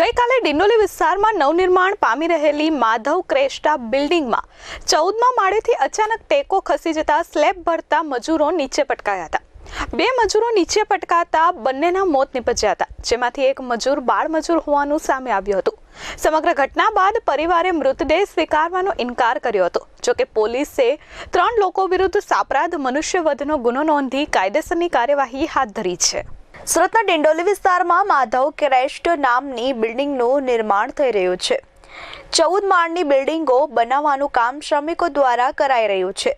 ગઈકાલે ડિંડોલી વિસ્તારમાં નવનિર્માણ પામી રહેલી માધવ ક્રેસ્ટા બિલ્ડિંગમાં ચૌદમા માળેથી અચાનક ટેકો ખસી જતા સ્લેબ ભરતા મજૂરો નીચે પટકાયા હતા. બે મજૂરો નીચે પટકાતા બંનેના મોત નીપજ્યા હતા, જેમાંથી એક મજૂર બાળ મજૂર હોવાનું સામે આવ્યું હતું. સમગ્ર ઘટના બાદ પરિવારે મૃતદેહ સ્વીકારવાનો ઇનકાર કર્યો હતો જોકે પોલીસે ત્રણ લોકો વિરુદ્ધ સાપરાધ મનુષ્યવધનો ગુનો નોંધી કાયદેસરની કાર્યવાહી હાથ ધરી છે. સુરતના ડિંડોલી વિસ્તારમાં માધવ ક્રેસ્ટ નામની બિલ્ડિંગનું નિર્માણ થઈ રહ્યું છે. ચૌદ માળની બિલ્ડિંગો બનાવવાનું કામ શ્રમિકો દ્વારા કરાઈ રહ્યું છે.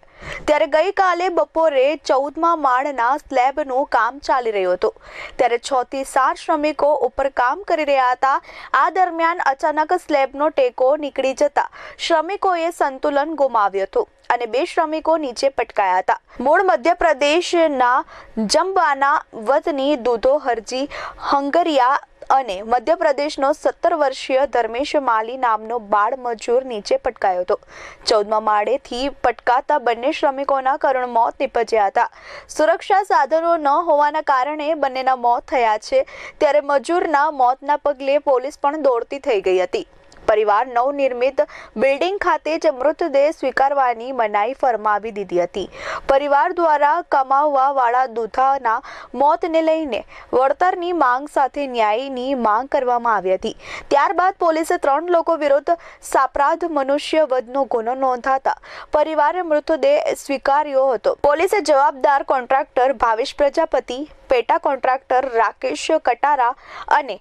ત્યારે ગઈકાલે બપોરે ચૌદમા માળના સ્લેબનું કામ ચાલી રહ્યું હતું. ત્યારે છ થી સાત શ્રમિકો ઉપર કામ કરી રહ્યા હતા. આ દરમિયાન અચાનક સ્લેબનો ટેકો નીકળી જતા શ્રમિકોએ સંતુલન ગુમાવ્યું હતું અને બે શ્રમિકો નીચે પટકાયા હતા. મૂળ મધ્યપ્રદેશના જંબાના વતની દૂધો હરજી હંગરિયા અને મધ્યપ્રદેશનો સત્તર વર્ષીય ધર્મેશ માલી નામનો બાળ મજૂર નીચે પટકાયો હતો. ચૌદમા માળેથી પટકાતા બંને શ્રમિકોના કરુણ મોત નિપજ્યા હતા. સુરક્ષા સાધનો ન હોવાના કારણે બંનેના મોત થયા છે. ત્યારે મજૂરના મોતના પગલે પોલીસ પણ દોડતી થઈ ગઈ હતી. પરિવાર નવનિર્મિત બિલ્ડિંગ ખાતે જ મૃતદેહ સ્વીકારવાની મનાઈ ફરમાવી દીધી હતી. પરિવાર દ્વારા કમાવવા વાળા દૂધાના મોતને લઈને વળતરની માંગ સાથે ન્યાયની માંગ કરવામાં આવી હતી. ત્યારબાદ પોલીસે ત્રણ લોકો વિરુદ્ધ સાપરાધ મનુષ્ય વધનો ગુનો નોંધાતા પરિવારે મૃતદેહ સ્વીકાર્યો હતો. પોલીસે જવાબદાર કોન્ટ્રાક્ટર ભાવેશ પ્રજાપતિ, પેટા કોન્ટ્રાક્ટર રાકેશ કટારા અને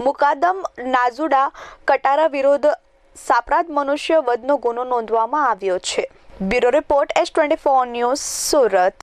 મુકાદમ નાઝુડા કટારા વિરુદ્ધ સાપરાધ મનુષ્ય વધનો ગુનો નોંધવામાં આવ્યો છે. Bureau report S twenty four news Surat.